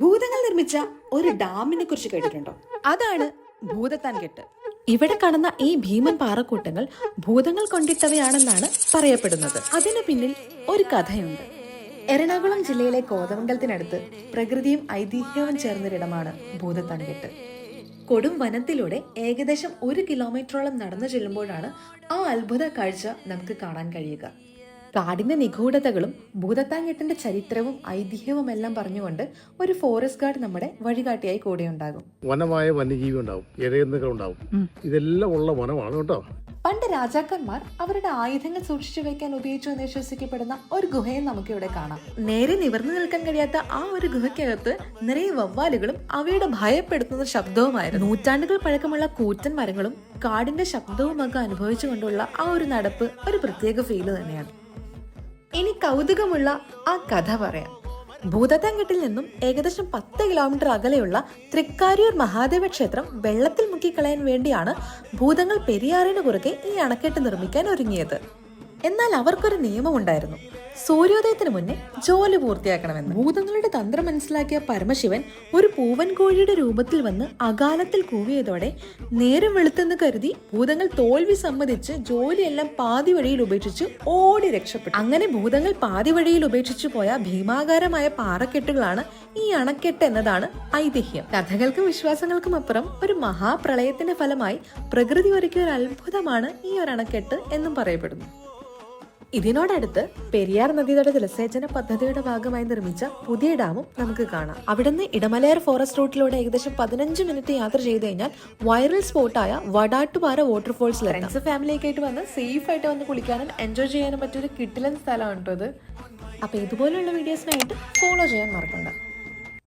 ഭൂതങ്ങൾ നിർമ്മിച്ച ഒരു ഡാമിനെ കുറിച്ച് കേട്ടിട്ടുണ്ടോ? അതാണ് ഭൂതത്താൻ കെട്ട്. ഇവിടെ കാണുന്ന ഈ ഭീമൻ പാറക്കൂട്ടങ്ങൾ ഭൂതങ്ങൾ കൊണ്ടിട്ടവയാണെന്നാണ് പറയപ്പെടുന്നത്. അതിനു പിന്നിൽ ഒരു കഥയുണ്ട്. എറണാകുളം ജില്ലയിലെ കോതമംഗലത്തിനടുത്ത് പ്രകൃതിയും ഐതിഹ്യവും ചേർന്നൊരിടമാണ് ഭൂതത്താൻ കെട്ട്. കൊടും വനത്തിലൂടെ ഏകദേശം ഒരു കിലോമീറ്ററോളം നടന്നു ചെല്ലുമ്പോഴാണ് ആ അത്ഭുത കാഴ്ച നമുക്ക് കാണാൻ കഴിയുക. കാടിന്റെ നിഗൂഢതകളും ഭൂതത്താങ്കെട്ടിന്റെ ചരിത്രവും ഐതിഹ്യവും എല്ലാം പറഞ്ഞുകൊണ്ട് ഒരു ഫോറസ്റ്റ് ഗാർഡ് നമ്മുടെ വഴികാട്ടിയായി കൂടെ ഉണ്ടാകും വനമായ വന്യജീവി ഉണ്ടാവും ഇഴയന്നുകൾ ഉണ്ടാവും. ഇതെല്ലാം ഉള്ള വനമാണ് കേട്ടോ. പണ്ട് രാജാക്കന്മാർ അവരുടെ ആയുധങ്ങൾ സൂക്ഷിച്ചു വെക്കാൻ ഉപയോഗിച്ചു എന്ന് വിശ്വസിക്കപ്പെടുന്ന ഒരു ഗുഹയെ നമുക്കിവിടെ കാണാം. നേരെ നിവർന്നു നിൽക്കാൻ കഴിയാത്ത ആ ഒരു ഗുഹയ്ക്കകത്ത് നിറയെ വവ്വാലുകളും അവയുടെ ഭയപ്പെടുത്തുന്ന ശബ്ദവുമായിരുന്നു. നൂറ്റാണ്ടുകൾ പഴക്കമുള്ള കൂറ്റൻ മരങ്ങളും കാടിന്റെ ശബ്ദവുമൊക്കെ അനുഭവിച്ചുകൊണ്ടുള്ള ആ ഒരു നടപ്പ് ഒരു പ്രത്യേക ഫീൽ തന്നെയാണ്. ഇനി കൗതുകമുള്ള ആ കഥ പറയാം. ഭൂതത്താൻകെട്ടിൽ നിന്നും ഏകദേശം പത്ത് കിലോമീറ്റർ അകലെയുള്ള തൃക്കാരൂർ മഹാദേവ ക്ഷേത്രം വെള്ളത്തിൽ മുക്കിക്കളയാൻ വേണ്ടിയാണ് ഭൂതങ്ങൾ പെരിയാറിന് കുറുകെ ഈ അണക്കെട്ട് നിർമ്മിക്കാൻ ഒരുങ്ങിയത്. എന്നാൽ അവർക്കൊരു നിയമമുണ്ടായിരുന്നു. സൂര്യോദയത്തിന് മുന്നേ ജോലി പൂർത്തിയാക്കണമെന്ന്. ഭൂതങ്ങളുടെ തന്ത്രം മനസ്സിലാക്കിയ പരമശിവൻ ഒരു പൂവൻ കോഴിയുടെ രൂപത്തിൽ വന്ന് അകാലത്തിൽ കൂവിയതോടെ നേരം വെളുത്തെന്ന് കരുതി ഭൂതങ്ങൾ തോൽവി സമ്മതിച്ച് ജോലിയെല്ലാം പാതി വഴിയിൽ ഉപേക്ഷിച്ച് ഓടി രക്ഷപ്പെട്ടു. അങ്ങനെ ഭൂതങ്ങൾ പാതി വഴിയിൽ ഉപേക്ഷിച്ചു പോയ ഭീമാകാരമായ പാറക്കെട്ടുകളാണ് ഈ അണക്കെട്ട് എന്നതാണ് ഐതിഹ്യം. കഥകൾക്കും വിശ്വാസങ്ങൾക്കും അപ്പുറം ഒരു മഹാപ്രളയത്തിന്റെ ഫലമായി പ്രകൃതി ഒരുക്കിയ ഒരു അത്ഭുതമാണ് ഈ ഒരു അണക്കെട്ട് എന്നും പറയപ്പെടുന്നു. ഇതിനോടടുത്ത് പെരിയാർ നദിയുടെ ജലസേചന പദ്ധതിയുടെ ഭാഗമായി നിർമ്മിച്ച പുതിയ ഡാമും നമുക്ക് കാണാം. അവിടുന്ന് ഇടമലയാർ ഫോറസ്റ്റ് റൂട്ടിലൂടെ ഏകദേശം പതിനഞ്ച് മിനിറ്റ് യാത്ര ചെയ്ത് കഴിഞ്ഞാൽ വൈറൽ സ്പോട്ടായ വടാട്ടുപാറ വാട്ടർഫോൾസിൽ ഫ്രണ്ട്സ് ഫാമിലിയൊക്കെ ആയിട്ട് വന്ന് സേഫ് ആയിട്ട് വന്ന് കുളിക്കാനും എൻജോയ് ചെയ്യാനും പറ്റിയൊരു കിട്ടിലൻ സ്ഥലമാണ് കേട്ടോ അത് അപ്പൊ ഇതുപോലെയുള്ള വീഡിയോസിനായിട്ട് ഫോളോ ചെയ്യാൻ മറക്കണ്ട.